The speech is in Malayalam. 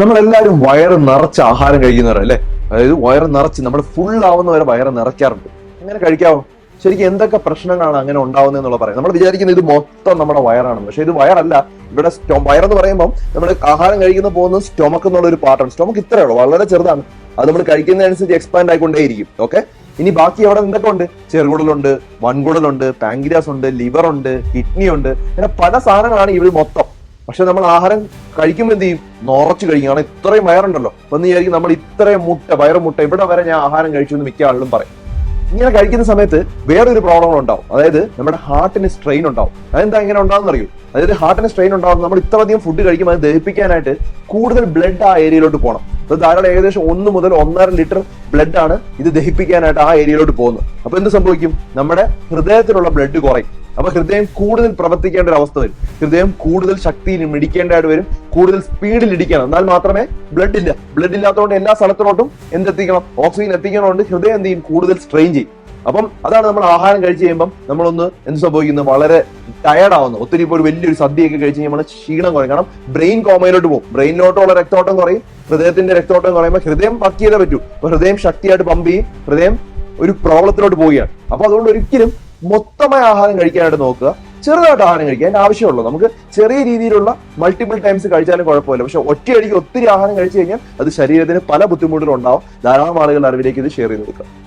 നമ്മളെല്ലാവരും വയറ് നിറച്ച് ആഹാരം കഴിക്കുന്നവരല്ലേ അതായത് വയറ് നിറച്ച് നമ്മൾ ഫുൾ ആവുന്ന വരെ വയറ് നിറയ്ക്കാറുണ്ട്. അങ്ങനെ കഴിക്കാവോ? ശരിക്കും എന്തൊക്കെ പ്രശ്നങ്ങളാണ് അങ്ങനെ ഉണ്ടാവുന്നത് എന്നുള്ള പറയാം. നമ്മൾ വിചാരിക്കുന്നത് ഇത് മൊത്തം നമ്മുടെ വയറാണ്. പക്ഷെ ഇത് വയറല്ല. ഇവിടെ സ്റ്റോ വയറെന്ന് പറയുമ്പോൾ നമ്മൾ ആഹാരം കഴിക്കുന്ന പോകുന്ന സ്റ്റൊമക്ക് എന്നുള്ള ഒരു പാർട്ടാണ് സ്റ്റൊമക്ക് ഇത്രയേ ഉള്ളൂ. വളരെ ചെറുതാണ്. അത് നമ്മൾ കഴിക്കുന്നതനുസരിച്ച് എക്സ്പാൻഡ് ആയിക്കൊണ്ടേയിരിക്കും. ഓക്കെ ഇനി ബാക്കി അവിടെ എന്തൊക്കെ ഉണ്ട്? ചെറുകുടലുണ്ട് വൻകുടലുണ്ട് പാങ്കിരാസ് ഉണ്ട് ലിവർ ഉണ്ട് കിഡ്നി ഉണ്ട്. അങ്ങനെ പല സാധനങ്ങളാണ് ഇവിടെ മൊത്തം. പക്ഷെ നമ്മൾ ആഹാരം കഴിക്കുമ്പോൾ എന്ത് ചെയ്യും? നിറച്ച് കഴിക്കും. കാരണം ഇത്രയും വയറുണ്ടല്ലോ. അപ്പൊ നീ വിചാരിക്കും നമ്മൾ ഇത്രയും മുട്ട വയറ് മുട്ട ഇവിടെ വരെ ഞാൻ ആഹാരം കഴിച്ചു എന്ന് മിക്ക ആളുകളും പറയും. ഇങ്ങനെ കഴിക്കുന്ന സമയത്ത് വേറൊരു പ്രോബ്ലം ഉണ്ടാവും. അതായത് നമ്മുടെ ഹാർട്ടിന് സ്ട്രെയിൻ ഉണ്ടാവും. അതെന്താ ഇങ്ങനെ ഉണ്ടാവും അറിയൂ? അതായത് ഹാർട്ടിന് സ്ട്രെയിൻ ഉണ്ടാവും നമ്മൾ ഇത്രയധികം ഫുഡ് കഴിക്കുമ്പോൾ അത് ദഹിപ്പിക്കാനായിട്ട് കൂടുതൽ ബ്ലഡ് ആ ഏരിയയിലോട്ട് പോകണം അത് ധാരാളം ഏകദേശം ഒന്ന് മുതൽ ഒന്നര ലിറ്റർ ബ്ലഡ് ആണ് ഇത് ദഹിപ്പിക്കാനായിട്ട് ആ ഏരിയയിലോട്ട് പോകുന്നത്. അപ്പൊ എന്ത് സംഭവിക്കും? നമ്മുടെ ഹൃദയത്തിലുള്ള ബ്ലഡ് കുറയും. അപ്പൊ ഹൃദയം കൂടുതൽ പ്രവർത്തിക്കേണ്ട ഒരു അവസ്ഥ വരും. ഹൃദയം കൂടുതൽ ശക്തിയിൽ മിടിക്കേണ്ടതായിട്ട് വരും. കൂടുതൽ സ്പീഡിൽ ഇടിക്കണം. എന്നാൽ മാത്രമേ ബ്ലഡ് ഇല്ല. ബ്ലഡ് ഇല്ലാത്തതുകൊണ്ട് എല്ലാ സ്ഥലത്തിലോട്ടും എന്തെത്തിക്കണം? ഓക്സിജൻ എത്തിക്കണോണ്ട് ഹൃദയം എന്ത് ചെയ്യും? കൂടുതൽ സ്ട്രെയിൻ ചെയ്യും. അപ്പം അതാണ് നമ്മൾ ആഹാരം കഴിച്ച് കഴിയുമ്പം നമ്മളൊന്ന് എന്ത് സംഭവിക്കുന്നത് വളരെ ടയർഡ് ആവുന്നു. ഒത്തിരി ഇപ്പോൾ ഒരു വലിയൊരു സദ്യയൊക്കെ കഴിച്ച് നമ്മൾ ക്ഷീണം കുറയും. കാരണം ബ്രെയിൻ കോമയിലോട്ട് പോകും. ബ്രെയിനിലോട്ടുള്ള രക്തോട്ടം കുറയും. ഹൃദയത്തിന്റെ രക്തോട്ടം കുറയുമ്പോൾ ഹൃദയം വർക്ക് ചെയ്തേ പറ്റൂ. അപ്പൊ ഹൃദയം ശക്തിയായിട്ട് പമ്പ് ചെയ്യും. ഹൃദയം ഒരു പ്രോബ്ലത്തിലോട്ട് പോവുകയാണ്. അപ്പൊ അതുകൊണ്ട് ഒരിക്കലും മൊത്തമായ ആഹാരം കഴിക്കാനായിട്ട് നോക്കുക. ചെറുതായിട്ട് ആഹാരം കഴിക്കുക. അതിന്റെ ആവശ്യമുള്ളൂ. നമുക്ക് ചെറിയ രീതിയിലുള്ള മൾട്ടിപ്പിൾ ടൈംസ് കഴിച്ചാലും കുഴപ്പമില്ല. പക്ഷെ ഒറ്റയടിക്ക് ഒത്തിരി ആഹാരം കഴിച്ചു കഴിഞ്ഞാൽ അത് ശരീരത്തിന് പല ബുദ്ധിമുട്ടുകളും ഉണ്ടാവും. ധാരാളം ആളുകളുടെ അറിവിലേക്ക് ഇത് ഷെയർ ചെയ്ത് കൊടുക്കുക